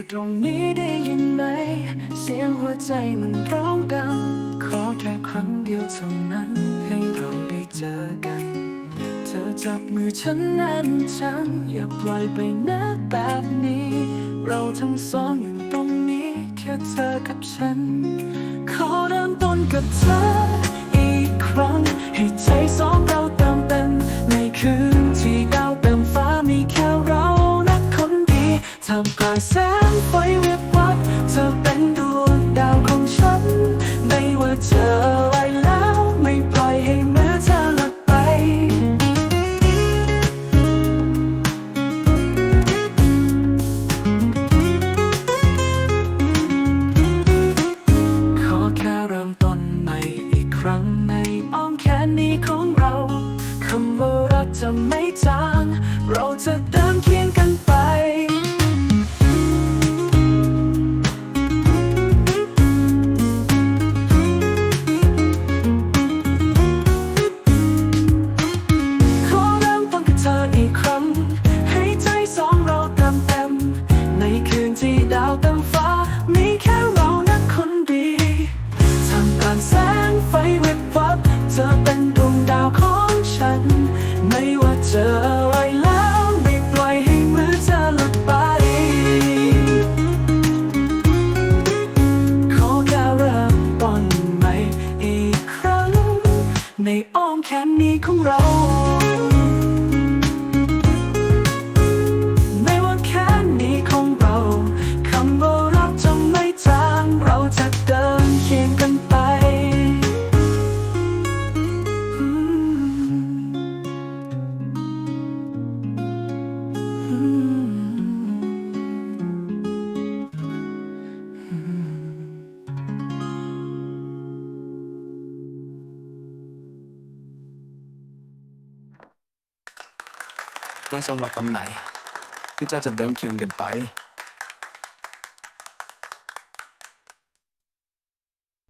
่ตรงนี้ได้ยังไงเสียงหัวใจมันร้องดัง ขอแค่ครั้งเดียวเท่านั้น ให้เราได้เจอกัน เธอจับมือฉันแน่นจังอย่าปล่อยไปนะแบบนี้ เราทั้งสองอยู่ตรงนี้ แค่เธอกับฉัน ขอเริ่มต้นกับเธออีกครั้ง ให้ใจสองเราเติมเต็มในคืนที่ดาวเต็มฟ้ามีแค่เรานัาง เราจะ อ้อมแขนนี้ของเรา ไม่สำหรับตำไหนที่จะจะเดิมเคียงกันไป